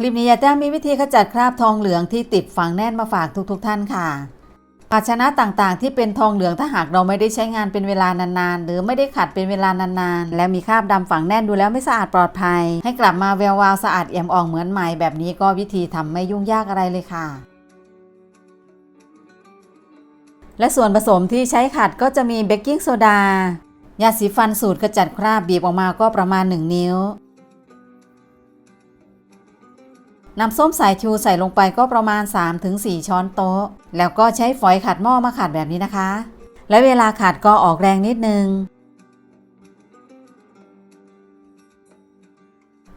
คลิปนี้ยาแต้มมีวิธีขจัดคราบทองเหลืองที่ติดฝังแน่นมาฝากทุกๆทท่านค่ะ ภาชนะต่างๆ ที่เป็นทองเหลืองถ้าหากเราไม่ได้ใช้งานเป็นเวลานานๆ หรือไม่ได้ขัดเป็นเวลานานๆ แล้วมีคราบดำฝังแน่นดูแล้วไม่สะอาดปลอดภัย ให้กลับมาแวววาวสะอาดเอี่ยมอ่องเหมือนใหม่แบบนี้ก็วิธีทำไม่ยุ่งยากอะไรเลยค่ะ และส่วนผสมที่ใช้ขัดก็จะมีเบกกิ้งโซดายาสีฟันสูตรขจัดคราบบีบออกมาก็ประมาณ 1 นิ้ว น้ำส้มสายชูใส่ลงไปก็ประมาณ 3-4 ช้อนโต๊ะ แล้วก็ใช้ฝอยขัดหม้อมาขัดแบบนี้นะคะ และเวลาขัดก็ออกแรงนิดนึง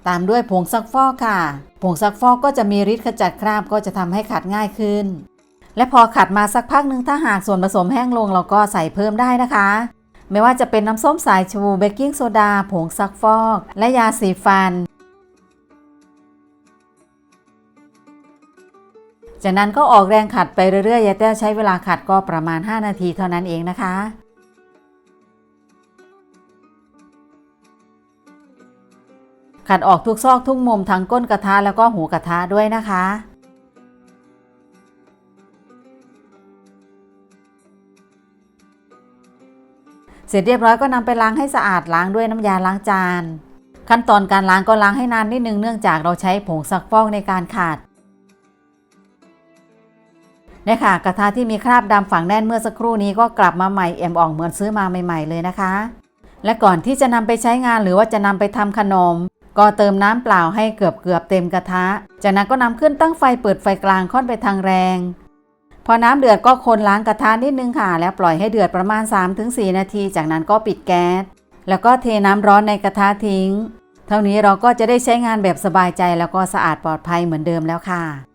ตามด้วยผงซักฟอกค่ะ ผงซักฟอกก็จะมีฤทธิ์ขจัดคราบก็จะทำให้ขัดง่ายขึ้น และพอขัดมาสักพักหนึ่งถ้าหากส่วนผสมแห้งลงเราก็ใส่เพิ่มได้นะคะไม่ว่าจะเป็นน้ำส้มสายชูเบกกิ้งโซดา ผงซักฟอก และยาสีฟัน จากนั้นก็ออกแรงขัดไปเรื่อยๆยายแต้วใช้เวลาขัดก็ประมาณ 5 นาทีเท่านั้นเองนะคะขัดออกทุกซอกทุกมุมทั้งก้นกระทะแล้วก็หูกระทะด้วยนะคะ เสร็จเรียบร้อยก็นำไปล้างให้สะอาดล้างด้วยน้ำยาล้างจาน ขั้นตอนการล้างก็ล้างให้นานนิดนึงเนื่องจากเราใช้ผงซักฟอกในการขัด เนี่ยค่ะกระทะที่มีคราบดำฝังแน่นเมื่อสักครู่นี้ก็กลับมาใหม่เอี่ยมอ่องเหมือนซื้อมาใหม่ ๆ เลยนะคะ และก่อนที่จะนำไปใช้งานหรือว่าจะนำไปทำขนม ก็เติมน้ำเปล่าให้เกือบเกือบๆเต็มกระทะ จากนั้นก็นำขึ้นตั้งไฟเปิดไฟกลางค่อนไปทางแรง พอน้ำเดือดก็คนล้างกระทะนิดนึงค่ะ แล้วปล่อยให้เดือดประมาณ 3-4 นาที จากนั้นก็ปิดแก๊สแล้วก็เทน้ำร้อนในกระทะทิ้ง เท่านี้เราก็จะได้ใช้งานแบบสบายใจแล้วก็สะอาดปลอดภัยเหมือนเดิมแล้วค่ะ